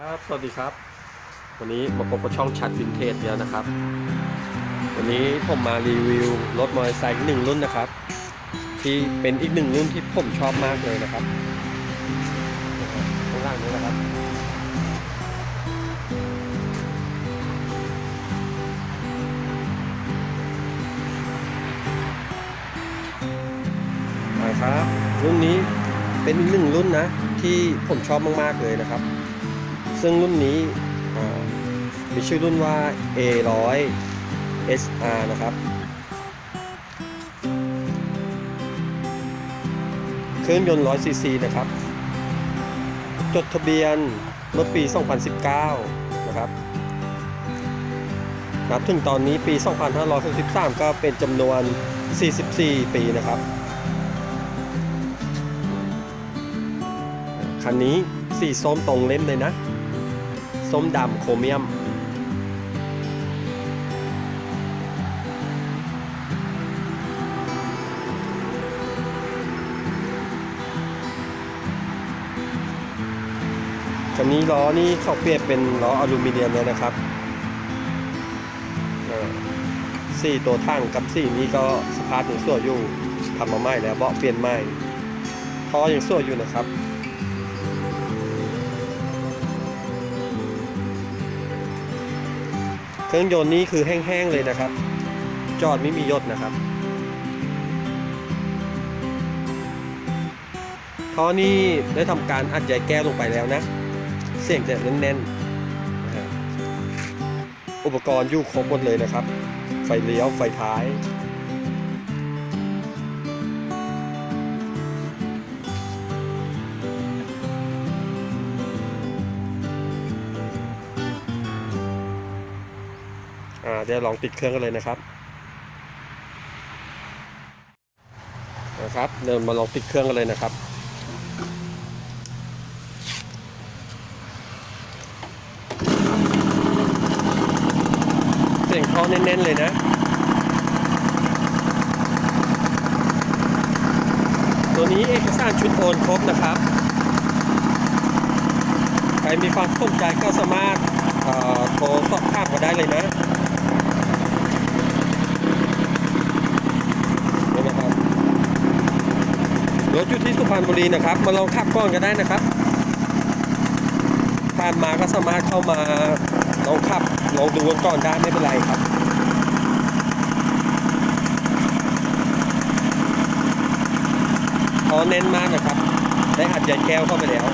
ครับ สวัสดีครับ วันนี้มาพบกับช่องชัดวินเทจแล้วนะครับ วันนี้ผมมารีวิวรถมอเตอร์ไซค์หนึ่งรุ่นนะครับ ที่เป็นอีกหนึ่งรุ่นที่ผมชอบมากเลยนะครับข้างล่างนี้นะครับนะครับ รุ่นนี้เป็นอีกหนึ่งรุ่นนะ ที่ผมชอบมากๆเลยนะครับ ซึ่งรุ่นนี้มีชื่อรุ่นว่า A100 SR นะครับ เครื่องยนต์ 100ซีซีนะครับ จดทะเบียนเมื่อปี 2019 นะครับ นับถึงตอนนี้ปี 2563 ก็เป็นจำนวน 44 ปีนะครับ คันนี้สีส้มตรงเล่มเลยนะ ส้มดำโครเมียม คันนี้ล้อนี่เขาเปลี่ยนเป็นล้ออลูมิเนียมเลยนะครับสี่ตัวทั้งกับสี่นี้ก็สภาพยังสวยอยู่ทำมาใหม่แล้วเบาะเปลี่ยนใหม่ท่อยังสวยอยู่นะครับ เครื่องยนต์นี้คือแห้งๆเลยนะครับ จอดไม่มียศนะครับท่อนี้ได้ทำการอัดใยแก้วลงไปแล้วนะ เสียงจะแน่นๆนะฮะอุปกรณ์อยู่ครบหมดเลยนะครับ ไฟเลี้ยวไฟท้าย อ่าเดี๋ยวลองติดเครื่องกันเลยนะครับนะครับเดินมาลองติดเครื่องกันเลยนะครับเสียงท่อแน่นๆเลยนะ ตัวนี้เอกสารชุดโอนครบนะครับ ใครมีความสนใจก็สามารถเอ่อโทรสอบถามมาได้เลยนะนี่นะครับร ถอยู่ที่สุพรรณบุรีนะครับ มาลองขับก่อนก็ได้นะครับผ่านมาก็สามารถเข้ามาลองขับลองดูกันก่อนได้ไม่เป็นไรครับพอเน้นมากนะครับ ได้หัดยันแก้วเข้าไปแล้ว